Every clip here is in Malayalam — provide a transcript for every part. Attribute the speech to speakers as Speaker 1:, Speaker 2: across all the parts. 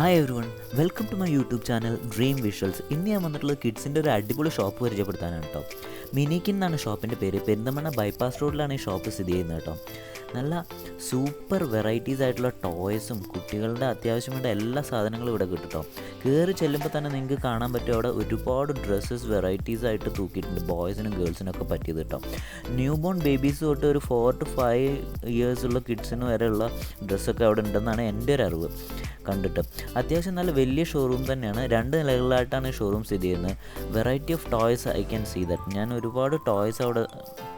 Speaker 1: Hi everyone welcome to my YouTube channel dream visuals ഇന്ന് ഞാൻ വന്നിട്ടുള്ളത് കിഡ്സിന്റെ ഒരു അടിപൊളി ഷോപ്പ് പരിചയപ്പെടുത്താനാണ് കേട്ടോ മിനിക്കിൻ എന്നാണ് ഷോപ്പിന്റെ പേര്. പെരിന്തമണ്ണ ബൈപ്പാസ് റോഡിലാണ് ഈ ഷോപ്പ് സ്ഥിതി ചെയ്യുന്നത് കേട്ടോ നല്ല സൂപ്പർ വെറൈറ്റീസ് ആയിട്ടുള്ള ടോയ്സും കുട്ടികളുടെ അത്യാവശ്യം വേണ്ട എല്ലാ സാധനങ്ങളും ഇവിടെ കിട്ടും കേട്ടോ കയറി ചെല്ലുമ്പോൾ തന്നെ നിങ്ങൾക്ക് കാണാൻ പറ്റും അവിടെ ഒരുപാട് ഡ്രസ്സസ് വെറൈറ്റീസ് ആയിട്ട് തൂക്കിയിട്ടുണ്ട് ബോയ്സിനും ഗേൾസിനും ഒക്കെ പറ്റിയത് കേട്ടോ ന്യൂ ബോൺ ബേബീസ് തൊട്ട് ഒരു ഫോർ ടു ഫൈവ് ഇയേഴ്സ് ഉള്ള കിഡ്സിന് വരെയുള്ള ഡ്രസ്സൊക്കെ അവിടെ ഉണ്ടെന്നാണ് എന്റെ ഒരു അറിവ്. കണ്ടിട്ട്. അത്യാവശ്യം നല്ല വലിയ ഷോറൂം തന്നെയാണ്. രണ്ട് നിലകളിലായിട്ടാണ് ഈ ഷോറൂം സ്ഥിതി ചെയ്യുന്നത്. Variety of toys I can see that ഞാൻ ഒരുപാട് ടോയ്സ് അവിടെ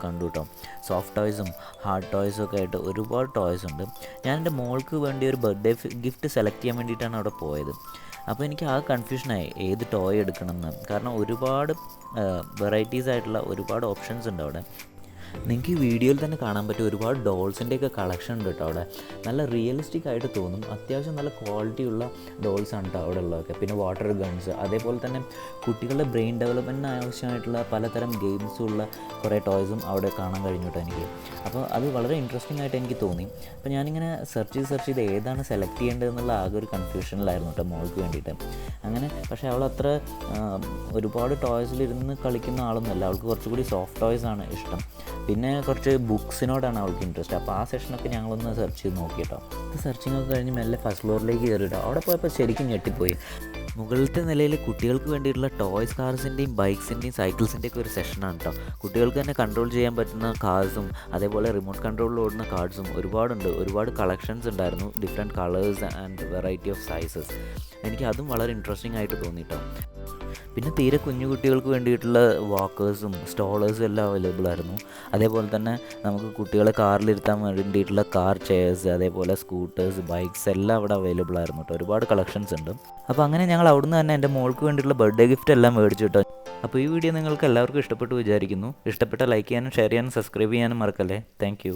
Speaker 1: കണ്ടു കേട്ടോ സോഫ്റ്റ് ടോയ്സും ഹാർഡ് ടോയ്സും ഒക്കെ ആയിട്ട് ഒരുപാട് ടോയ്സ് ഉണ്ട്. ഞാൻ എന്റെ മോൾക്ക് വേണ്ടി ഒരു ബർത്ത്ഡേ ഗിഫ്റ്റ് സെലക്ട് ചെയ്യാൻ വേണ്ടിയിട്ടാണ് അവിടെ പോയത്. അപ്പോൾ എനിക്ക് ആ കൺഫ്യൂഷനായി ഏത് ടോയ് എടുക്കണം എന്ന് കാരണം ഒരുപാട് വെറൈറ്റീസ് ആയിട്ടുള്ള ഒരുപാട് ഓപ്ഷൻസ് ഉണ്ട് അവിടെ. നിങ്ങൾക്ക് ഈ വീഡിയോയിൽ തന്നെ കാണാൻ പറ്റും ഒരുപാട് ഡോൾസിന്റെയൊക്കെ കളക്ഷൻ ഉണ്ട് കേട്ടോ അവിടെ. നല്ല റിയലിസ്റ്റിക് ആയിട്ട് തോന്നും. അത്യാവശ്യം നല്ല ക്വാളിറ്റി ഉള്ള ഡോൾസ് ആണ് കേട്ടോ അവിടെ ഉള്ളതൊക്കെ. പിന്നെ വാട്ടർ ഗൺസ് അതേപോലെ തന്നെ കുട്ടികളുടെ ബ്രെയിൻ ഡെവലപ്മെന്റിന് ആവശ്യമായിട്ടുള്ള പലതരം ഗെയിംസും ഉള്ള കുറേ ടോയ്സും അവിടെ കാണാൻ കഴിഞ്ഞു കേട്ടോ എനിക്ക്. അപ്പോൾ അത് വളരെ ഇൻട്രസ്റ്റിംഗ് ആയിട്ട് എനിക്ക് തോന്നി. അപ്പോൾ ഞാനിങ്ങനെ സെർച്ച് ചെയ്ത് സെർച്ച് ചെയ്ത് ഏതാണ് സെലക്ട് ചെയ്യേണ്ടതെന്നുള്ള ആകെ ഒരു കൺഫ്യൂഷനിലായിരുന്നു കേട്ടോ മോൾക്ക് വേണ്ടിയിട്ട്. അങ്ങനെ പക്ഷേ അവൾ അത്ര ഒരുപാട് ടോയ്സിലിരുന്ന് കളിക്കുന്ന ആളൊന്നുമല്ല. അവൾക്ക് കുറച്ചുകൂടി സോഫ്റ്റ് ടോയ്സ് ആണ് ഇഷ്ടം. പിന്നെ കുറച്ച് ബുക്സിനോടാണ് അവൾക്ക് ഇൻട്രസ്റ്റ് അപ്പോൾ ആ സെഷനൊക്കെ ഞങ്ങളൊന്ന് സെർച്ച് ചെയ്ത് നോക്കി കേട്ടോ സെർച്ചിങ് ഒക്കെ കഴിഞ്ഞ് മെല്ലെ ഫസ്റ്റ് ഫ്ലോറിലേക്ക് കയറിയിട്ടോ. അവിടെ പോയപ്പോൾ ശരിക്കും ഞെട്ടിപ്പോയി. മുകളിലത്തെ നിലയിൽ കുട്ടികൾക്ക് വേണ്ടിയിട്ടുള്ള ടോയ്സ് കാർസിന്റെയും ബൈക്സിന്റെയും സൈക്കിൾസിന്റെയൊക്കെ ഒരു സെഷനാണ് കേട്ടോ കുട്ടികൾക്ക് തന്നെ കൺട്രോൾ ചെയ്യാൻ പറ്റുന്ന കാർസും അതേപോലെ റിമോട്ട് കൺട്രോളിൽ ഓടുന്ന കാർഡ്സും ഒരുപാടുണ്ട്. ഒരുപാട് കളക്ഷൻസ് ഉണ്ടായിരുന്നു. Different colours and variety of sizes എനിക്ക് അതും വളരെ ഇൻട്രസ്റ്റിംഗ് ആയിട്ട് തോന്നി കേട്ടോ പിന്നെ തീരെ കുഞ്ഞു കുട്ടികൾക്ക് വേണ്ടിയിട്ടുള്ള വാക്കേഴ്സും സ്റ്റോളേഴ്സും എല്ലാം അവൈലബിൾ ആയിരുന്നു. അതേപോലെ തന്നെ നമുക്ക് കുട്ടികളെ കാറിലിരുത്താൻ വേണ്ടിയിട്ടുള്ള കാർ ചെയർസ് അതേപോലെ സ്കൂട്ടേഴ്സ് ബൈക്ക്സ് എല്ലാം അവിടെ അവൈലബിൾ ആയിരുന്നു കേട്ടോ ഒരുപാട് കളക്ഷൻസ് ഉണ്ട്. അപ്പോൾ അങ്ങനെ ഞങ്ങൾ അവിടുന്ന് തന്നെ എന്റെ മോൾക്ക് വേണ്ടിയിട്ടുള്ള ബർത്ത്ഡേ ഗിഫ്റ്റ് എല്ലാം മേടിച്ചു കേട്ടോ അപ്പോൾ ഈ വീഡിയോ നിങ്ങൾക്ക് എല്ലാവർക്കും ഇഷ്ടപ്പെട്ടു വിചാരിക്കുന്നു. ഇഷ്ടപ്പെട്ട ലൈക്ക് ചെയ്യാനും ഷെയർ ചെയ്യാനും സബ്സ്ക്രൈബ് ചെയ്യാനും മറക്കല്ലേ? താങ്ക്